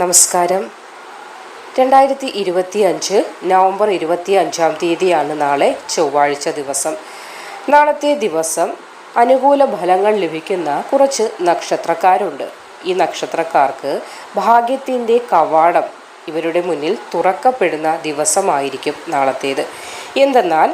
നമസ്കാരം. രണ്ടായിരത്തി ഇരുപത്തി അഞ്ച് നവംബർ ഇരുപത്തി അഞ്ചാം തീയതിയാണ് നാളെ ചൊവ്വാഴ്ച ദിവസം. നാളത്തെ ദിവസം അനുകൂല ഫലങ്ങൾ ലഭിക്കുന്ന കുറച്ച് നക്ഷത്രക്കാരുണ്ട്. ഈ നക്ഷത്രക്കാർക്ക് ഭാഗ്യത്തിന്റെ കവാടം ഇവരുടെ മുന്നിൽ തുറക്കപ്പെടുന്ന ദിവസമായിരിക്കും നാളത്തേത്. എന്തെന്നാൽ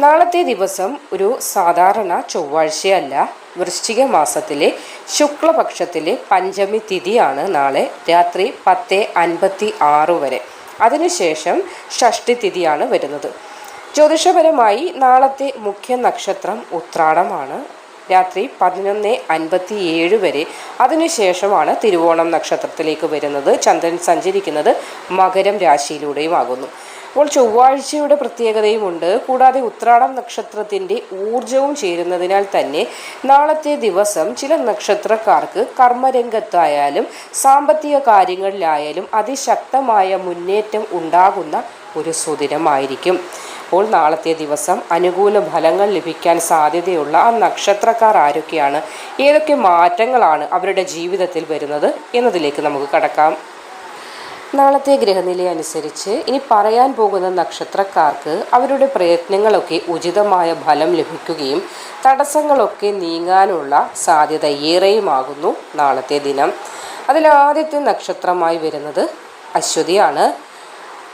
നാളത്തെ ദിവസം ഒരു സാധാരണ ചൊവ്വാഴ്ചയല്ല വൃശ്ചിക മാസത്തിലെ ശുക്ലപക്ഷത്തിലെ പഞ്ചമി തിഥിയാണ് നാളെ രാത്രി പത്ത് അൻപത്തി ആറ് വരെ. അതിനുശേഷം ഷഷ്ടി തിഥിയാണ് വരുന്നത്. ജ്യോതിഷപരമായി നാളത്തെ മുഖ്യ നക്ഷത്രം ഉത്രാടമാണ്. രാത്രി പതിനൊന്ന് അൻപത്തി ഏഴ് വരെ. അതിനുശേഷമാണ് തിരുവോണം നക്ഷത്രത്തിലേക്ക് വരുന്നത്. ചന്ദ്രൻ സഞ്ചരിക്കുന്നത് മകരം രാശിയിലൂടെയുമാകുന്നു. അപ്പോൾ ചൊവ്വാഴ്ചയുടെ പ്രത്യേകതയുമുണ്ട്. കൂടാതെ ഉത്രാടം നക്ഷത്രത്തിന്റെ ഊർജവും ചേരുന്നതിനാൽ തന്നെ നാളത്തെ ദിവസം ചില നക്ഷത്രക്കാർക്ക് കർമ്മരംഗത്തായാലും സാമ്പത്തിക കാര്യങ്ങളിലായാലും അതിശക്തമായ മുന്നേറ്റം ഉണ്ടാകുന്ന ഒരു സുദിനമായിരിക്കും. അപ്പോൾ നാളത്തെ ദിവസം അനുകൂല ഫലങ്ങൾ ലഭിക്കാൻ സാധ്യതയുള്ള ആ നക്ഷത്രക്കാർ ആരൊക്കെയാണ്? ഏതൊക്കെ മാറ്റങ്ങളാണ് അവരുടെ ജീവിതത്തിൽ വരുന്നത്? എന്നതിലേക്ക് നമുക്ക് കടക്കാം. നാളത്തെ ഗ്രഹനില അനുസരിച്ച് ഇനി പറയാൻ പോകുന്ന നക്ഷത്രക്കാർക്ക് അവരുടെ പ്രയത്നങ്ങളൊക്കെ ഉചിതമായ ഫലം ലഭിക്കുകയും തടസ്സങ്ങളൊക്കെ നീങ്ങാനുള്ള സാധ്യത ഏറെയുമാകുന്നു നാളത്തെ ദിനം. അതിൽ ആദ്യത്തെ നക്ഷത്രമായി വരുന്നത് അശ്വതിയാണ്.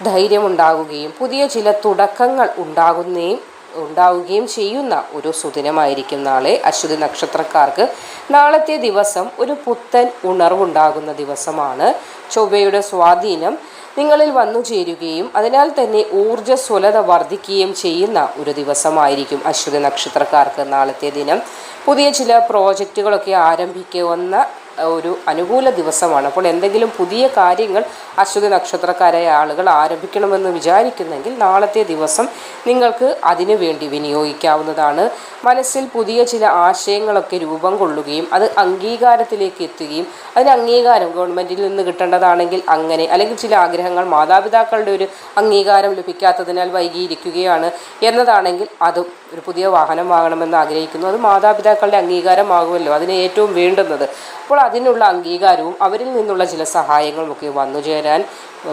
ധൈര്യമുണ്ടാകുകയും പുതിയ ചില തുടക്കങ്ങൾ ഉണ്ടാകുന്നേയും ഉണ്ടാവുകയും ചെയ്യുന്ന ഒരു സുദിനമായിരിക്കും നാളെ അശ്വതി നക്ഷത്രക്കാർക്ക്. നാളത്തെ ദിവസം ഒരു പുത്തൻ ഉണർവുണ്ടാകുന്ന ദിവസമാണ്. ചൊവ്വയുടെ സ്വാധീനം നിങ്ങളിൽ വന്നു ചേരുകയും അതിനാൽ തന്നെ ഊർജസ്വലത വർദ്ധിക്കുകയും ചെയ്യുന്ന ഒരു ദിവസമായിരിക്കും അശ്വതി നക്ഷത്രക്കാർക്ക് നാളത്തെ ദിനം. പുതിയ ചില പ്രോജക്റ്റുകളൊക്കെ ആരംഭിക്കുന്ന ഒരു അനുകൂല ദിവസമാണ്. അപ്പോൾ എന്തെങ്കിലും പുതിയ കാര്യങ്ങൾ അശ്വതി നക്ഷത്രക്കാരായ ആളുകൾ ആരംഭിക്കണമെന്ന് വിചാരിക്കുന്നെങ്കിൽ നാളത്തെ ദിവസം നിങ്ങൾക്ക് അതിനു വേണ്ടി വിനിയോഗിക്കാവുന്നതാണ്. മനസ്സിൽ പുതിയ ചില ആശയങ്ങളൊക്കെ രൂപം കൊള്ളുകയും അത് അംഗീകാരത്തിലേക്ക് എത്തുകയും അതിന് അംഗീകാരം ഗവൺമെന്റിൽ നിന്ന് കിട്ടേണ്ടതാണെങ്കിൽ അങ്ങനെ അല്ലെങ്കിൽ ചില ആഗ്രഹങ്ങൾ മാതാപിതാക്കളുടെ ഒരു അംഗീകാരം ലഭിക്കാത്തതിനാൽ വൈകിയിരിക്കുകയാണ് എന്നതാണെങ്കിൽ അതും ഒരു പുതിയ വാഹനം വാങ്ങണമെന്ന് ആഗ്രഹിക്കുന്നു. അത് മാതാപിതാക്കളുടെ അംഗീകാരമാകുമല്ലോ. അതിന് ഏറ്റവും വേണ്ടുന്നത്. അപ്പോൾ അതിനുള്ള അംഗീകാരവും അവരിൽ നിന്നുള്ള ചില സഹായങ്ങളും ഒക്കെ വന്നു ചേരാൻ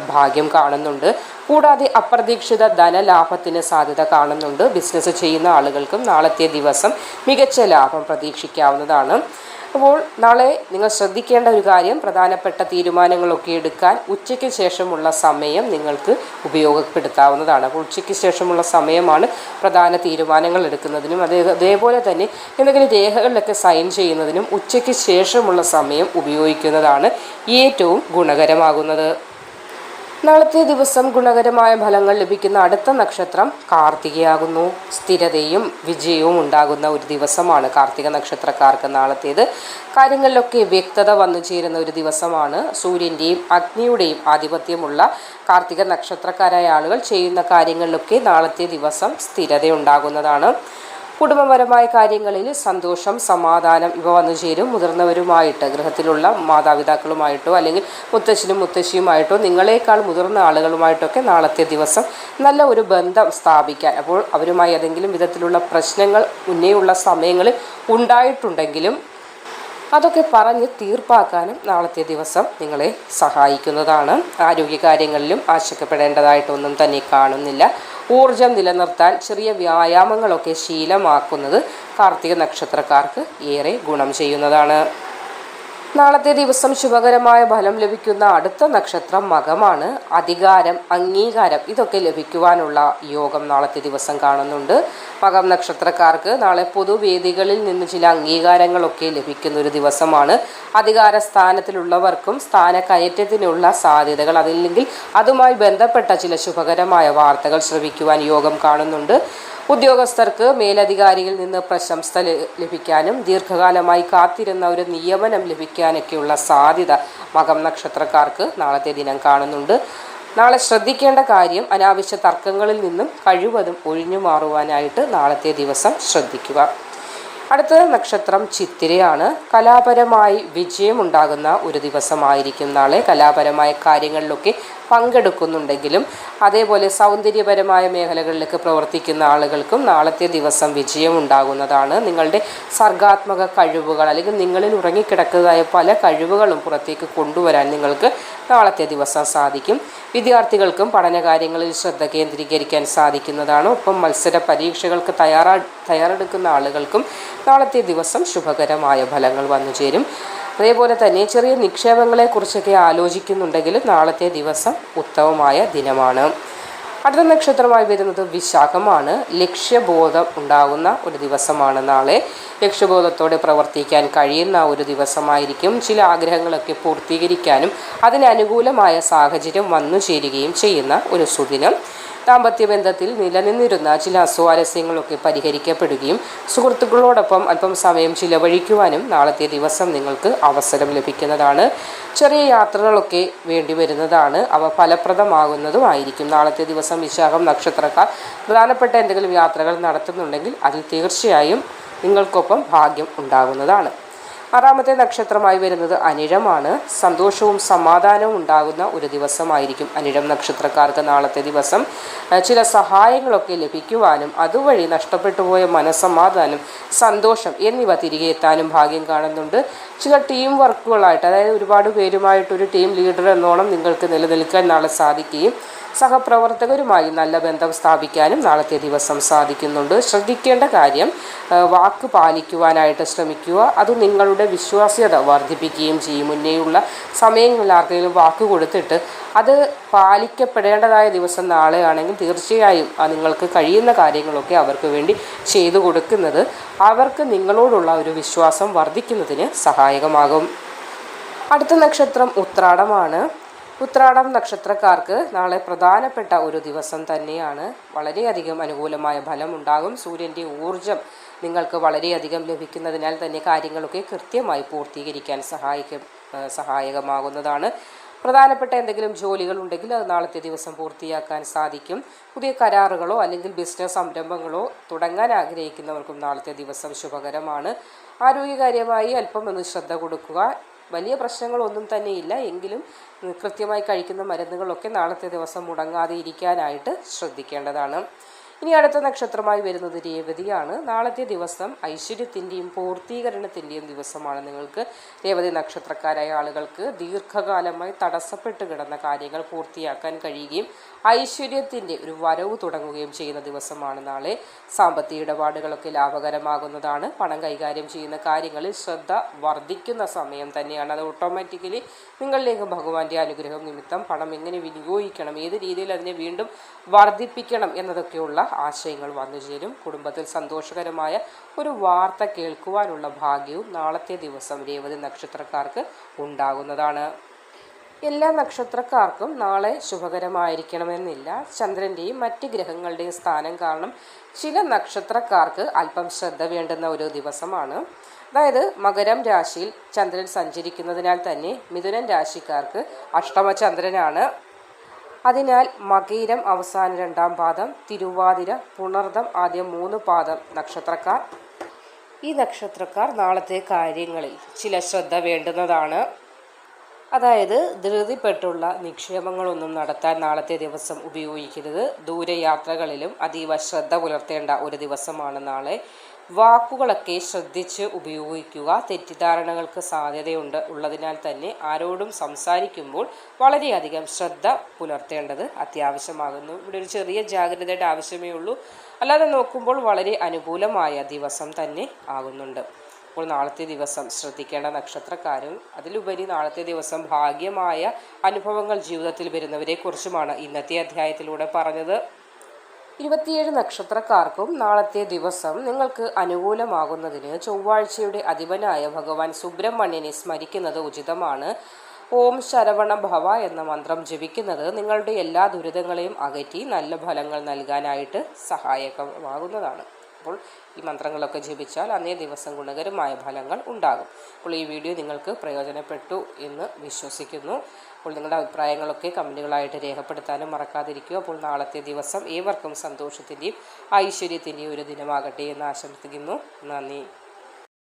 ഭാഗ്യം കാണുന്നുണ്ട്. കൂടാതെ അപ്രതീക്ഷിത ധനലാഭത്തിന് സാധ്യത കാണുന്നുണ്ട്. ബിസിനസ് ചെയ്യുന്ന ആളുകൾക്കും നാളത്തെ ദിവസം മികച്ച ലാഭം പ്രതീക്ഷിക്കാവുന്നതാണ്. അപ്പോൾ നാളെ നിങ്ങൾ ശ്രദ്ധിക്കേണ്ട ഒരു കാര്യം പ്രധാനപ്പെട്ട തീരുമാനങ്ങളൊക്കെ എടുക്കാൻ ഉച്ചയ്ക്ക് ശേഷമുള്ള സമയം നിങ്ങൾക്ക് ഉപയോഗപ്പെടുത്താവുന്നതാണ്. അപ്പോൾ ഉച്ചയ്ക്ക് ശേഷമുള്ള സമയമാണ് പ്രധാന തീരുമാനങ്ങൾ എടുക്കുന്നതിനും അതേ അതേപോലെ തന്നെ എന്തെങ്കിലും രേഖകളിലൊക്കെ സൈൻ ചെയ്യുന്നതിനും ഉച്ചയ്ക്ക് ശേഷമുള്ള സമയം ഉപയോഗിക്കുന്നതാണ് ഏറ്റവും ഗുണകരമാകുന്നത്. നാളത്തെ ദിവസം ഗുണകരമായ ഫലങ്ങൾ ലഭിക്കുന്ന അടുത്ത നക്ഷത്രം കാർത്തികയാകുന്നു. സ്ഥിരതയും വിജയവും ഉണ്ടാകുന്ന ഒരു ദിവസമാണ് കാർത്തിക നക്ഷത്രക്കാർക്ക് നാളത്തേത്. കാര്യങ്ങളിലൊക്കെ വ്യക്തത വന്നു ചേരുന്ന ഒരു ദിവസമാണ് സൂര്യന്റെയും അഗ്നിയുടെയും ആധിപത്യമുള്ള കാർത്തിക നക്ഷത്രക്കാരായ ആളുകൾ ചെയ്യുന്ന കാര്യങ്ങളിലൊക്കെ നാളത്തെ ദിവസം സ്ഥിരതയുണ്ടാകുന്നതാണ്. കുടുംബപരമായ കാര്യങ്ങളിൽ സന്തോഷം സമാധാനം ഇവ വന്നു ചേരും. മുതിർന്നവരുമായിട്ട് ഗൃഹത്തിലുള്ള മാതാപിതാക്കളുമായിട്ടോ അല്ലെങ്കിൽ മുത്തശ്ശനും മുത്തശ്ശിയുമായിട്ടോ നിങ്ങളെക്കാൾ മുതിർന്ന ആളുകളുമായിട്ടൊക്കെ നാളത്തെ ദിവസം നല്ല ഒരു ബന്ധം സ്ഥാപിക്കാൻ. അപ്പോൾ അവരുമായി ഏതെങ്കിലും വിധത്തിലുള്ള പ്രശ്നങ്ങൾ മുന്നേയുള്ള സമയങ്ങളിൽ ഉണ്ടായിട്ടുണ്ടെങ്കിലും അതൊക്കെ പറഞ്ഞ് തീർപ്പാക്കാനും നാളത്തെ ദിവസം നിങ്ങളെ സഹായിക്കുന്നതാണ്. ആരോഗ്യകാര്യങ്ങളിലും ആശങ്കപ്പെടേണ്ടതായിട്ടൊന്നും തന്നെ കാണുന്നില്ല. ഊർജം നിലനിർത്താൻ ചെറിയ വ്യായാമങ്ങളൊക്കെ ശീലമാക്കുന്നത് കാർത്തിക നക്ഷത്രക്കാർക്ക് ഏറെ ഗുണം ചെയ്യുന്നതാണ്. നാളത്തെ ദിവസം ശുഭകരമായ ഫലം ലഭിക്കുന്ന അടുത്ത നക്ഷത്രം മകമാണ്. അധികാരം അംഗീകാരം ഇതൊക്കെ ലഭിക്കുവാനുള്ള യോഗം നാളത്തെ ദിവസം കാണുന്നുണ്ട്. മകം നക്ഷത്രക്കാർക്ക് നാളെ പൊതുവേദികളിൽ നിന്ന് ചില അംഗീകാരങ്ങളൊക്കെ ലഭിക്കുന്ന ഒരു ദിവസമാണ്. അധികാര സ്ഥാനത്തിലുള്ളവർക്കും സ്ഥാനക്കയറ്റത്തിനുള്ള സാധ്യതകൾ അതില്ലെങ്കിൽ അതുമായി ബന്ധപ്പെട്ട ചില ശുഭകരമായ വാർത്തകൾ ശ്രവിക്കുവാൻ യോഗം കാണുന്നുണ്ട്. ഉദ്യോഗസ്ഥർക്ക് മേലധികാരിയിൽ നിന്ന് പ്രശംസ ലഭിക്കാനും ദീർഘകാലമായി കാത്തിരുന്ന ഒരു നിയമനം ലഭിക്കാനൊക്കെയുള്ള സാധ്യത മകം നക്ഷത്രക്കാർക്ക് നാളത്തെ ദിനം കാണുന്നുണ്ട്. നാളെ ശ്രദ്ധിക്കേണ്ട കാര്യം അനാവശ്യ തർക്കങ്ങളിൽ നിന്നും കഴിവതും ഒഴിഞ്ഞു മാറുവാനായിട്ട് നാളത്തെ ദിവസം ശ്രദ്ധിക്കുക. അടുത്ത നക്ഷത്രം ചിത്തിരയാണ്. കലാപരമായി വിജയമുണ്ടാകുന്ന ഒരു ദിവസമായിരിക്കും നാളെ. കലാപരമായ കാര്യങ്ങളിലൊക്കെ പങ്കെടുക്കുന്നുണ്ടെങ്കിലും അതേപോലെ സൗന്ദര്യപരമായ മേഖലകളിലേക്ക് പ്രവർത്തിക്കുന്ന ആളുകൾക്കും നാളത്തെ ദിവസം വിജയം ഉണ്ടാകുന്നതാണ് നിങ്ങളുടെ സർഗാത്മക കഴിവുകൾ. അല്ലെങ്കിൽ നിങ്ങളിൽ ഉറങ്ങിക്കിടക്കുന്നതായ പല കഴിവുകളും പുറത്തേക്ക് കൊണ്ടുവരാൻ നിങ്ങൾക്ക് നാളത്തെ ദിവസം സാധിക്കും. വിദ്യാർത്ഥികൾക്കും പഠനകാര്യങ്ങളിൽ ശ്രദ്ധ കേന്ദ്രീകരിക്കാൻ സാധിക്കുന്നതാണ്. ഒപ്പം മത്സര പരീക്ഷകൾക്ക് തയ്യാറാ തയ്യാറെടുക്കുന്ന ആളുകൾക്കും നാളത്തെ ദിവസം ശുഭകരമായ ഫലങ്ങൾ വന്നു ചേരും അതേപോലെ തന്നെ ചെറിയ നിക്ഷേപങ്ങളെക്കുറിച്ചൊക്കെ ആലോചിക്കുന്നുണ്ടെങ്കിൽ നാളത്തെ ദിവസം ഉത്തമമായ ദിനമാണ്. അടുത്ത നക്ഷത്രമായി വരുന്നത് വിശാഖമാണ്. ലക്ഷ്യബോധം ഉണ്ടാകുന്ന ഒരു ദിവസമാണ് നാളെ. ലക്ഷ്യബോധത്തോടെ പ്രവർത്തിക്കാൻ കഴിയുന്ന ഒരു ദിവസമായിരിക്കും. ചില ആഗ്രഹങ്ങളൊക്കെ പൂർത്തീകരിക്കാനും അതിനനുകൂലമായ സാഹചര്യം വന്നു ചേരുകയും ചെയ്യുന്ന ഒരു സുദിനം. ദാമ്പത്യ ബന്ധത്തിൽ നിലനിന്നിരുന്ന ചില അസ്വാരസ്യങ്ങളൊക്കെ പരിഹരിക്കപ്പെടുകയും സുഹൃത്തുക്കളോടൊപ്പം അല്പം സമയം ചിലവഴിക്കുവാനും നാളത്തെ ദിവസം നിങ്ങൾക്ക് അവസരം ലഭിക്കുന്നതാണ്. ചെറിയ യാത്രകളൊക്കെ വേണ്ടി വരുന്നതാണ്. അവ ഫലപ്രദമാകുന്നതുമായിരിക്കും. നാളത്തെ ദിവസം വിശാഖം നക്ഷത്രക്കാർ പ്രധാനപ്പെട്ട എന്തെങ്കിലും യാത്രകൾ നടത്തുന്നുണ്ടെങ്കിൽ അതിൽ തീർച്ചയായും നിങ്ങൾക്കൊപ്പം ഭാഗ്യം ഉണ്ടാകുന്നതാണ്. ആറാമത്തെ നക്ഷത്രമായി വരുന്നത് അനിഴമാണ്. സന്തോഷവും സമാധാനവും ഉണ്ടാകുന്ന ഒരു ദിവസമായിരിക്കും അനിഴം നക്ഷത്രക്കാർക്ക് നാളത്തെ ദിവസം. ചില സഹായങ്ങളൊക്കെ ലഭിക്കുവാനും അതുവഴി നഷ്ടപ്പെട്ടു പോയ മനസ്സമാധാനം സന്തോഷം എന്നിവ തിരികെ എത്താനും ഭാഗ്യം കാണുന്നുണ്ട്. ചില ടീം വർക്കുകളായിട്ട് അതായത് ഒരുപാട് പേരുമായിട്ടൊരു ടീം ലീഡർ എന്നോണം നിങ്ങൾക്ക് നിലനിൽക്കാൻ നാളെ സാധിക്കുകയും സഹപ്രവർത്തകരുമായി നല്ല ബന്ധം സ്ഥാപിക്കാനും നാളത്തെ ദിവസം സാധിക്കുന്നുണ്ട്. ശ്രദ്ധിക്കേണ്ട കാര്യം വാക്ക് പാലിക്കുവാനായിട്ട് ശ്രമിക്കുക. അത് നിങ്ങളുടെ വിശ്വാസ്യത വർദ്ധിപ്പിക്കുകയും ചെയ്യും. മുന്നേയുള്ള സമയങ്ങളിൽ ആർക്കെങ്കിലും വാക്ക് കൊടുത്തിട്ട് അത് പാലിക്കപ്പെടേണ്ടതായ ദിവസം നാളെയാണെങ്കിൽ തീർച്ചയായും നിങ്ങൾക്ക് കഴിയുന്ന കാര്യങ്ങളൊക്കെ അവർക്ക് വേണ്ടി ചെയ്തു കൊടുക്കുന്നത് അവർക്ക് നിങ്ങളോടുള്ള ഒരു വിശ്വാസം വർദ്ധിക്കുന്നതിന് സഹായകമാകും. അടുത്ത നക്ഷത്രം ഉത്രാടമാണ്. ഉത്രാടം നക്ഷത്രക്കാർക്ക് നാളെ പ്രധാനപ്പെട്ട ഒരു ദിവസം തന്നെയാണ്. വളരെയധികം അനുകൂലമായ ഫലം ഉണ്ടാകും സൂര്യന്റെ ഊർജം നിങ്ങൾക്ക് വളരെയധികം ലഭിക്കുന്നതിനാൽ തന്നെ കാര്യങ്ങളൊക്കെ കൃത്യമായി പൂർത്തീകരിക്കാൻ സഹായിക്കും സഹായകമാകുന്നതാണ്. പ്രധാനപ്പെട്ട എന്തെങ്കിലും ജോലികൾ ഉണ്ടെങ്കിൽ അത് നാളത്തെ ദിവസം പൂർത്തിയാക്കാൻ സാധിക്കും. പുതിയ കരാറുകളോ അല്ലെങ്കിൽ ബിസിനസ് സംരംഭങ്ങളോ തുടങ്ങാൻ ആഗ്രഹിക്കുന്നവർക്കും നാളത്തെ ദിവസം ശുഭകരമാണ്. ആരോഗ്യകാര്യമായി അല്പം ഒന്ന് ശ്രദ്ധ കൊടുക്കുക. വലിയ പ്രശ്നങ്ങളൊന്നും തന്നെ ഇല്ല. എങ്കിലും കൃത്യമായി കഴിക്കുന്ന മരുന്നുകളൊക്കെ നാളത്തെ ദിവസം മുടങ്ങാതെ ഇരിക്കാനായിട്ട് ശ്രദ്ധിക്കേണ്ടതാണ്. ഇനി അടുത്ത നക്ഷത്രമായി വരുന്നത് രേവതിയാണ്. നാളത്തെ ദിവസം ഐശ്വര്യത്തിന്റെയും പൂർത്തീകരണത്തിന്റെയും ദിവസമാണ് നിങ്ങൾക്ക്. രേവതി നക്ഷത്രക്കാരായ ആളുകൾക്ക് ദീർഘകാലമായി തടസ്സപ്പെട്ട് കിടന്ന കാര്യങ്ങൾ പൂർത്തിയാക്കാൻ കഴിയുകയും ഐശ്വര്യത്തിന്റെ ഒരു വരവ് തുടങ്ങുകയും ചെയ്യുന്ന ദിവസമാണ് നാളെ. സാമ്പത്തിക ഇടപാടുകളൊക്കെ ലാഭകരമാകുന്നതാണ്. പണം കൈകാര്യം ചെയ്യുന്ന കാര്യങ്ങളിൽ ശ്രദ്ധ വർദ്ധിക്കുന്ന സമയം തന്നെയാണ്. അത് ഓട്ടോമാറ്റിക്കലി നിങ്ങളിലേക്ക് ഭഗവാന്റെ അനുഗ്രഹം നിമിത്തം പണം എങ്ങനെ വിനിയോഗിക്കണം ഏത് രീതിയിൽ അതിനെ വീണ്ടും വർദ്ധിപ്പിക്കണം എന്നതൊക്കെയുള്ള ആശയങ്ങൾ വന്നു ചേരും. കുടുംബത്തിൽ സന്തോഷകരമായ ഒരു വാർത്ത കേൾക്കുവാനുള്ള ഭാഗ്യവും നാളത്തെ ദിവസം രേവതി നക്ഷത്രക്കാർക്ക് ഉണ്ടാകുന്നതാണ്. എല്ലാ നക്ഷത്രക്കാർക്കും നാളെ ശുഭകരമായിരിക്കണമെന്നില്ല. ചന്ദ്രന്റെയും മറ്റ് ഗ്രഹങ്ങളുടെയും സ്ഥാനം കാരണം ചില നക്ഷത്രക്കാർക്ക് അല്പം ശ്രദ്ധ വേണ്ടുന്ന ഒരു ദിവസമാണ്. അതായത് മകരം രാശിയിൽ ചന്ദ്രൻ സഞ്ചരിക്കുന്നതിനാൽ തന്നെ മിഥുനൻ രാശിക്കാർക്ക് അഷ്ടമചന്ദ്രനാണ് അതിനാൽ മകീരം അവസാന രണ്ടാം പാദം തിരുവാതിര പുണർദം ആദ്യം മൂന്ന് പാദം. നക്ഷത്രക്കാർ. ഈ നക്ഷത്രക്കാർ നാളത്തെ കാര്യങ്ങളിൽ ചില ശ്രദ്ധ വേണ്ടുന്നതാണ്. അതായത് ധൃതിപ്പെട്ടുള്ള നിക്ഷേപങ്ങളൊന്നും നടത്താൻ നാളത്തെ ദിവസം ഉപയോഗിക്കരുത്. ദൂരയാത്രകളിലും അതീവ ശ്രദ്ധ പുലർത്തേണ്ട ഒരു ദിവസമാണ് നാളെ. വാക്കുകളൊക്കെ ശ്രദ്ധിച്ച് ഉപയോഗിക്കുക. തെറ്റിദ്ധാരണകൾക്ക് സാധ്യതയുണ്ട് ഉള്ളതിനാൽ തന്നെ ആരോടും സംസാരിക്കുമ്പോൾ വളരെയധികം ശ്രദ്ധ പുലർത്തേണ്ടത് അത്യാവശ്യമാകുന്നു. ഇവിടെ ഒരു ചെറിയ ജാഗ്രതയുടെ ആവശ്യമേ ഉള്ളൂ. അല്ലാതെ നോക്കുമ്പോൾ വളരെ അനുകൂലമായ ദിവസം തന്നെ ആകുന്നുണ്ട്. അപ്പോൾ നാളത്തെ ദിവസം ശ്രദ്ധിക്കേണ്ട നക്ഷത്രക്കാരും അതിലുപരി നാളത്തെ ദിവസം ഭാഗ്യമായ അനുഭവങ്ങൾ ജീവിതത്തിൽ വരുന്നവരെക്കുറിച്ചുമാണ് ഇന്നത്തെ അധ്യായത്തിലൂടെ പറഞ്ഞത്. ഇരുപത്തിയേഴ് നക്ഷത്രക്കാർക്കും നാളത്തെ ദിവസം നിങ്ങൾക്ക് അനുകൂലമാകുന്നതിന് ചൊവ്വാഴ്ചയുടെ അധിപനായ ഭഗവാൻ സുബ്രഹ്മണ്യനെ സ്മരിക്കുന്നത് ഉചിതമാണ്. ഓം ശരവണ ഭവ എന്ന മന്ത്രം ജപിക്കുന്നത് നിങ്ങളുടെ എല്ലാ ദുരിതങ്ങളെയും അകറ്റി നല്ല ഫലങ്ങൾ നൽകാനായിട്ട് സഹായകമാകുന്നതാണ്. അപ്പോൾ ഈ മന്ത്രങ്ങളൊക്കെ ജപിച്ചാൽ അന്നേ ദിവസം ഗുണകരമായ ഫലങ്ങൾ ഉണ്ടാകും. അപ്പോൾ ഈ വീഡിയോ നിങ്ങൾക്ക് പ്രയോജനപ്പെട്ടു എന്ന് വിശ്വസിക്കുന്നു. അപ്പോൾ നിങ്ങളുടെ അഭിപ്രായങ്ങളൊക്കെ കമന്റുകളായിട്ട് രേഖപ്പെടുത്താനും മറക്കാതിരിക്കുക. അപ്പോൾ നാളത്തെ ദിവസം ഏവർക്കും സന്തോഷത്തിന്റെയും ഐശ്വര്യത്തിന്റെയും ഒരു ദിനമാകട്ടെ എന്ന് ആശംസിക്കുന്നു. നന്ദി.